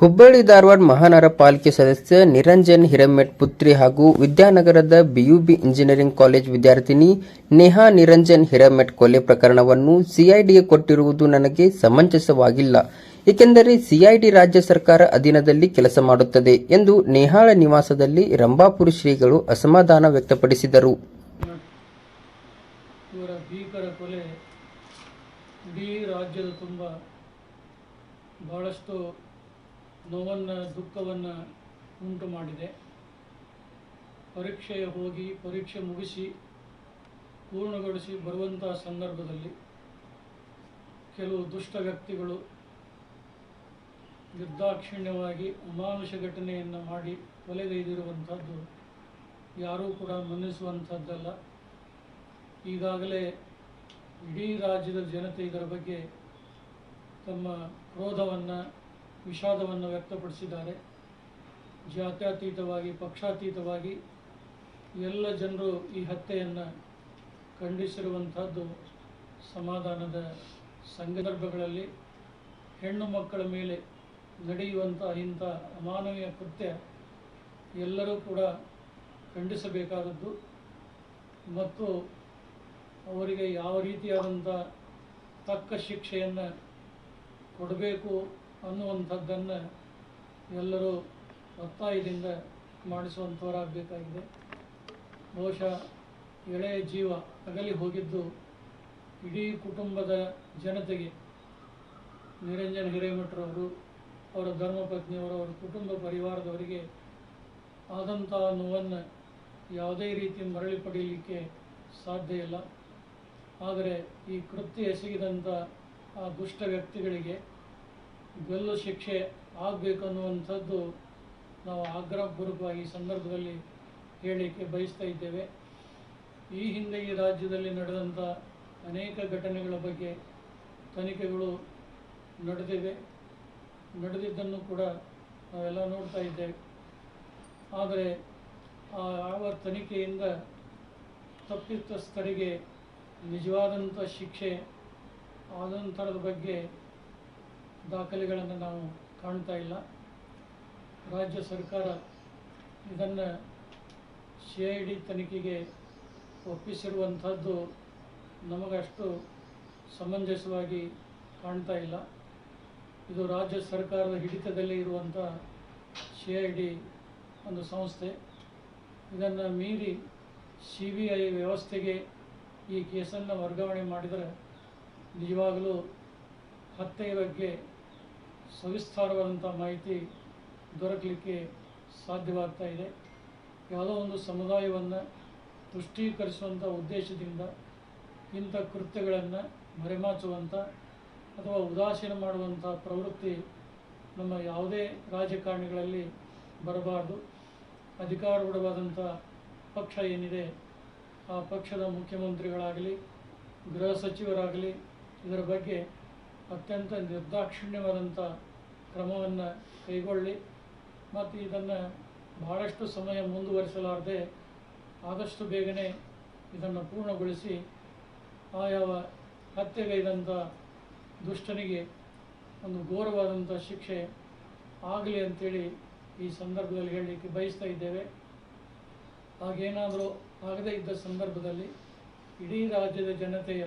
ಹುಬ್ಬಳ್ಳಿ ಧಾರವಾಡ ಮಹಾನಗರ ಪಾಲಿಕೆ ಸದಸ್ಯ ನಿರಂಜನ್ ಹಿರೇಮೆಟ್ ಪುತ್ರಿ ಹಾಗೂ ವಿದ್ಯಾನಗರದ ಬಿಯುಬಿ ಇಂಜಿನಿಯರಿಂಗ್ ಕಾಲೇಜ್ ವಿದ್ಯಾರ್ಥಿನಿ ನೇಹಾ ನಿರಂಜನ್ ಹಿರೇಮೆಟ್ ಕೊಲೆ ಪ್ರಕರಣವನ್ನು ಸಿಐಡಿಗೆ ಕೊಟ್ಟಿರುವುದು ನನಗೆ ಸಮಂಜಸವಾಗಿಲ್ಲ. ಏಕೆಂದರೆ ಸಿಐಡಿ ರಾಜ್ಯ ಸರ್ಕಾರ ಅಧೀನದಲ್ಲಿ ಕೆಲಸ ಮಾಡುತ್ತದೆ ಎಂದು ನೇಹಾಳ ನಿವಾಸದಲ್ಲಿ ರಂಭಾಪುರಿ ಶ್ರೀಗಳು ಅಸಮಾಧಾನ ವ್ಯಕ್ತಪಡಿಸಿದರು. ಬಹಳಷ್ಟು ನೋವನ್ನು, ದುಃಖವನ್ನು ಉಂಟು ಮಾಡಿದೆ. ಪರೀಕ್ಷೆಯ ಹೋಗಿ ಪರೀಕ್ಷೆ ಮುಗಿಸಿ ಪೂರ್ಣಗೊಳಿಸಿ ಬರುವಂತಹ ಸಂದರ್ಭದಲ್ಲಿ ಕೆಲವು ದುಷ್ಟ ವ್ಯಕ್ತಿಗಳು ನಿರ್ದಾಕ್ಷಿಣ್ಯವಾಗಿ ಅಮಾನುಷ ಘಟನೆಯನ್ನು ಮಾಡಿ ಕೊಲೆಗೈದಿರುವಂಥದ್ದು ಯಾರೂ ಕೂಡ ಮನ್ನಿಸುವಂಥದ್ದಲ್ಲ ಈಗಾಗಲೇ ಇಡೀ ರಾಜ್ಯದ ಜನತೆ ಇದರ ಬಗ್ಗೆ ತಮ್ಮ ಕ್ರೋಧವನ್ನು ವಿಷಾದವನ್ನು ವ್ಯಕ್ತಪಡಿಸಿದ್ದಾರೆ. ಜಾತ್ಯತೀತವಾಗಿ, ಪಕ್ಷಾತೀತವಾಗಿ ಎಲ್ಲ ಜನರು ಈ ಹತ್ಯೆಯನ್ನು ಖಂಡಿಸಿರುವಂಥದ್ದು ಸಮಾಧಾನದ ಸಂದರ್ಭಗಳಲ್ಲಿ ಹೆಣ್ಣು ಮಕ್ಕಳ ಮೇಲೆ ನಡೆಯುವಂಥ ಇಂಥ ಅಮಾನವೀಯ ಕೃತ್ಯ ಎಲ್ಲರೂ ಕೂಡ ಖಂಡಿಸಬೇಕಾದದ್ದು. ಮತ್ತು ಅವರಿಗೆ ಯಾವ ರೀತಿಯಾದಂಥ ತಕ್ಕ ಶಿಕ್ಷೆಯನ್ನು ಕೊಡಬೇಕು ಅನ್ನುವಂಥದ್ದನ್ನು ಎಲ್ಲರೂ ಒತ್ತಾಯದಿಂದ ಮಾಡಿಸುವಂಥವರಾಗಬೇಕಾಗಿದೆ ಬಹುಶಃ ಎಳೆಯ ಜೀವ ಅಗಲಿ ಹೋಗಿದ್ದು ಇಡೀ ಕುಟುಂಬದ ಜನತೆಗೆ ನಿರಂಜನ್ ಹಿರೇಮಠರವರು ಅವರ ಧರ್ಮಪತ್ನಿಯವರು, ಅವರ ಕುಟುಂಬ ಪರಿವಾರದವರಿಗೆ ಆದಂಥ ನೋವನ್ನು ಯಾವುದೇ ರೀತಿ ಮರಳಿ ಪಡೆಯಲಿಕ್ಕೆ ಸಾಧ್ಯ ಇಲ್ಲ. ಆದರೆ ಈ ಕೃತ್ಯ ಎಸಗಿದಂಥ ಆ ದುಷ್ಟ ವ್ಯಕ್ತಿಗಳಿಗೆ ಗಲ್ಲು ಶಿಕ್ಷೆ ಆಗಬೇಕನ್ನುವಂಥದ್ದು ನಾವು ಆಗ್ರಹಪೂರ್ವಕವಾಗಿ ಈ ಸಂದರ್ಭದಲ್ಲಿ ಹೇಳಲಿಕ್ಕೆ ಬಯಸ್ತಾ ಇದ್ದೇವೆ. ಈ ಹಿಂದೆ ಈ ರಾಜ್ಯದಲ್ಲಿ ನಡೆದಂಥ ಅನೇಕ ಘಟನೆಗಳ ಬಗ್ಗೆ ತನಿಖೆಗಳು ನಡೆದಿವೆ. ನಡೆದಿದ್ದನ್ನು ಕೂಡ ನಾವೆಲ್ಲ ನೋಡ್ತಾ ಇದ್ದೇವೆ. ಆದರೆ ಯಾವ ತನಿಖೆಯಿಂದ ತಪ್ಪಿತಸ್ಥರಿಗೆ ನಿಜವಾದಂಥ ಶಿಕ್ಷೆ ಆದಂಥರದ ಬಗ್ಗೆ ದಾಖಲೆಗಳನ್ನು ನಾವು ಕಾಣ್ತಾ ಇಲ್ಲ. ರಾಜ್ಯ ಸರ್ಕಾರ ಇದನ್ನು ಸಿ ಐ ಡಿ ತನಿಖೆಗೆ ಒಪ್ಪಿಸಿರುವಂಥದ್ದು ನಮಗಷ್ಟು ಸಮಂಜಸವಾಗಿ ಕಾಣ್ತಾ ಇಲ್ಲ. ಇದು ರಾಜ್ಯ ಸರ್ಕಾರದ ಹಿಡಿತದಲ್ಲಿ ಇರುವಂಥ ಸಿ ಐ ಡಿ ಒಂದು ಸಂಸ್ಥೆ. ಇದನ್ನು ಮೀರಿ ಸಿ ಬಿ ಐ ವ್ಯವಸ್ಥೆಗೆ ಈ ಕೇಸನ್ನು ವರ್ಗಾವಣೆ ಮಾಡಿದರೆ ನಿಜವಾಗಲೂ ಹತ್ಯೆಯ ಬಗ್ಗೆ ಸವಿಸ್ತಾರವಾದಂಥ ಮಾಹಿತಿ ದೊರಕಲಿಕ್ಕೆ ಸಾಧ್ಯವಾಗ್ತಾ ಇದೆ. ಯಾವುದೋ ಒಂದು ಸಮುದಾಯವನ್ನು ತುಷ್ಟೀಕರಿಸುವಂಥ ಉದ್ದೇಶದಿಂದ ಇಂಥ ಕೃತ್ಯಗಳನ್ನು ಮರೆಮಾಚುವಂಥ ಅಥವಾ ಉದಾಸೀನ ಮಾಡುವಂಥ ಪ್ರವೃತ್ತಿ ನಮ್ಮ ಯಾವುದೇ ರಾಜಕಾರಣಿಗಳಲ್ಲಿ ಬರಬಾರ್ದು. ಅಧಿಕಾರೂಢವಾದಂಥ ಪಕ್ಷ ಏನಿದೆ, ಆ ಪಕ್ಷದ ಮುಖ್ಯಮಂತ್ರಿಗಳಾಗಲಿ, ಗೃಹ ಸಚಿವರಾಗಲಿ, ಇದರ ಬಗ್ಗೆ ಅತ್ಯಂತ ನಿರ್ದಾಕ್ಷಿಣ್ಯವಾದಂಥ ಕ್ರಮವನ್ನು ಕೈಗೊಳ್ಳಿ. ಮತ್ತು ಇದನ್ನು ಬಹಳಷ್ಟು ಸಮಯ ಮುಂದುವರಿಸಲಾರದೆ ಆದಷ್ಟು ಬೇಗನೆ ಇದನ್ನು ಪೂರ್ಣಗೊಳಿಸಿ ಆಯಾವ ಯಾವ ಹತ್ಯೆಗೈದಂಥ ದುಷ್ಟನಿಗೆ ಒಂದು ಘೋರವಾದಂಥ ಶಿಕ್ಷೆ ಆಗಲಿ ಅಂತೇಳಿ ಈ ಸಂದರ್ಭದಲ್ಲಿ ಹೇಳಲಿಕ್ಕೆ ಬಯಸ್ತಾ ಇದ್ದೇವೆ. ಹಾಗೇನಾದರೂ ಆಗದೇ ಇದ್ದ ಸಂದರ್ಭದಲ್ಲಿ ಇಡೀ ರಾಜ್ಯದ ಜನತೆಯ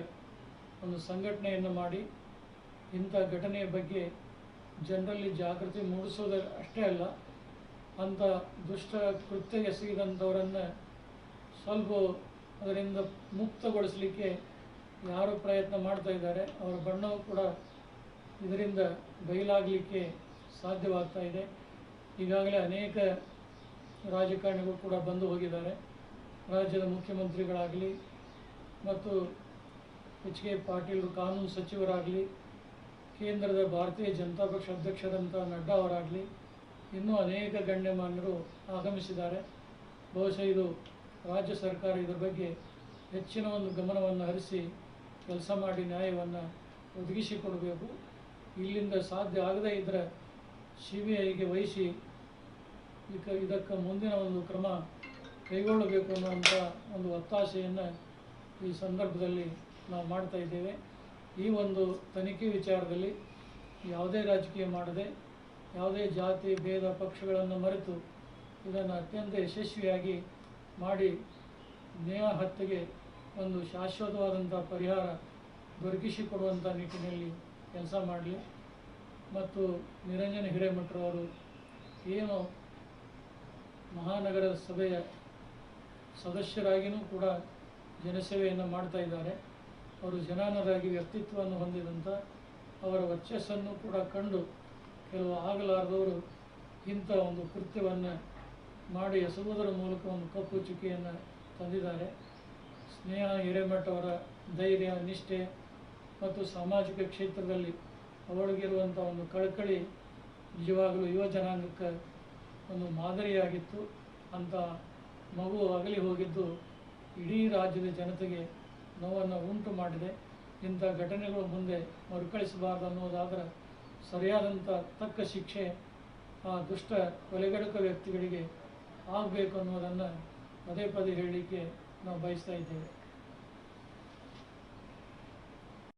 ಒಂದು ಸಂಘಟನೆಯನ್ನು ಮಾಡಿ ಇಂಥ ಘಟನೆಯ ಬಗ್ಗೆ ಜನರಲ್ಲಿ ಜಾಗೃತಿ ಮೂಡಿಸೋದ ಅಷ್ಟೇ ಅಲ್ಲ, ಅಂಥ ದುಷ್ಟ ಕೃತ್ಯ ಎಸಗಿದಂಥವರನ್ನು ಸ್ವಲ್ಪ ಅದರಿಂದ ಮುಕ್ತಗೊಳಿಸಲಿಕ್ಕೆ ಯಾರು ಪ್ರಯತ್ನ ಮಾಡ್ತಾ ಇದ್ದಾರೆ, ಅವರ ಬಣ್ಣವು ಕೂಡ ಇದರಿಂದ ಬಯಲಾಗಲಿಕ್ಕೆ ಸಾಧ್ಯವಾಗ್ತಾ ಇದೆ. ಈಗಾಗಲೇ ಅನೇಕ ರಾಜಕಾರಣಿಗಳು ಕೂಡ ಬಂದು ಹೋಗಿದ್ದಾರೆ. ರಾಜ್ಯದ ಮುಖ್ಯಮಂತ್ರಿಗಳಾಗಲಿ ಮತ್ತು ಎಚ್ ಕೆ ಪಾಟೀಲ್ ಕಾನೂನು ಸಚಿವರಾಗಲಿ ಕೇಂದ್ರದ ಭಾರತೀಯ ಜನತಾ ಪಕ್ಷ ಅಧ್ಯಕ್ಷರಂಥ ನಡ್ಡಾ ಅವರಾಗಲಿ ಇನ್ನೂ ಅನೇಕ ಗಣ್ಯಮಾನ್ಯರು ಆಗಮಿಸಿದ್ದಾರೆ. ಬಹುಶಃ ಇದು ರಾಜ್ಯ ಸರ್ಕಾರ ಇದರ ಬಗ್ಗೆ ಹೆಚ್ಚಿನ ಒಂದು ಗಮನವನ್ನು ಹರಿಸಿ ಕೆಲಸ ಮಾಡಿ ನ್ಯಾಯವನ್ನು ಒದಗಿಸಿಕೊಡಬೇಕು. ಇಲ್ಲಿಂದ ಸಾಧ್ಯ ಆಗದೇ ಇದ್ದರೆ ಸಿ ಬಿ ಐಗೆ ವಹಿಸಿ ಇದಕ್ಕೆ ಇದಕ್ಕೆ ಮುಂದಿನ ಒಂದು ಕ್ರಮ ಕೈಗೊಳ್ಳಬೇಕು ಅನ್ನುವಂಥ ಒಂದು ಒತ್ತಾಸೆಯನ್ನು ಈ ಸಂದರ್ಭದಲ್ಲಿ ನಾವು ಮಾಡ್ತಾ ಇದ್ದೇವೆ. ಈ ಒಂದು ತನಿಖೆ ವಿಚಾರದಲ್ಲಿ ಯಾವುದೇ ರಾಜಕೀಯ ಮಾಡದೆ, ಯಾವುದೇ ಜಾತಿ, ಭೇದ ಪಕ್ಷಗಳನ್ನು ಮರೆತು ಇದನ್ನು ಅತ್ಯಂತ ಯಶಸ್ವಿಯಾಗಿ ಮಾಡಿ ನೇಹ ಹತ್ಯೆಗೆ ಒಂದು ಶಾಶ್ವತವಾದಂಥ ಪರಿಹಾರ ದೊರಕಿಸಿಕೊಡುವಂಥ ನಿಟ್ಟಿನಲ್ಲಿ ಕೆಲಸ ಮಾಡಲಿ. ಮತ್ತು ನಿರಂಜನ ಹಿರೇಮಠರವರು ಏನು ಮಹಾನಗರ ಸಭೆಯ ಸದಸ್ಯರಾಗಿಯೂ ಕೂಡ ಜನಸೇವೆಯನ್ನು ಮಾಡ್ತಾ ಇದ್ದಾರೆ. ಅವರು ಜನಾನರಾಗಿ ವ್ಯಕ್ತಿತ್ವವನ್ನು ಹೊಂದಿದಂಥ ಅವರ ವರ್ಚಸ್ಸನ್ನು ಕೂಡ ಕಂಡು ಕೆಲವು ಆಗಲಾರದವರು ಇಂಥ ಒಂದು ಕೃತ್ಯವನ್ನು ಮಾಡಿ ಎಸಗುವುದರ ಮೂಲಕ ಒಂದು ಕಪ್ಪು ಚುಕ್ಕಿಯನ್ನು ತಂದಿದ್ದಾರೆ. ಸ್ನೇಹ ಹಿರೇಮಠವರ ಧೈರ್ಯ, ನಿಷ್ಠೆ ಮತ್ತು ಸಾಮಾಜಿಕ ಕ್ಷೇತ್ರದಲ್ಲಿ ಅವಳಿಗಿರುವಂಥ ಒಂದು ಕಳಕಳಿ ನಿಜವಾಗಲೂ ಯುವ ಜನಾಂಗಕ್ಕೆ ಒಂದು ಮಾದರಿಯಾಗಿತ್ತು. ಅಂತ ಮಗು ಅಗಲಿ ಹೋಗಿದ್ದು ಇಡೀ ರಾಜ್ಯದ ಜನತೆಗೆ ನೋವನ್ನು ಉಂಟು ಮಾಡಿದೆ. ಇಂಥ ಘಟನೆಗಳು ಮುಂದೆ ಮರುಕಳಿಸಬಾರ್ದು ಅನ್ನೋದಾದರೆ ಸರಿಯಾದಂಥ ತಕ್ಕ ಶಿಕ್ಷೆ ಆ ದುಷ್ಟ ಕೊಲೆಗಡುಕ ವ್ಯಕ್ತಿಗಳಿಗೆ ಆಗಬೇಕು ಅನ್ನೋದನ್ನು ಪದೇ ಪದೇ ಹೇಳಲಿಕ್ಕೆ ನಾವು ಬಯಸ್ತಾ ಇದ್ದೇವೆ.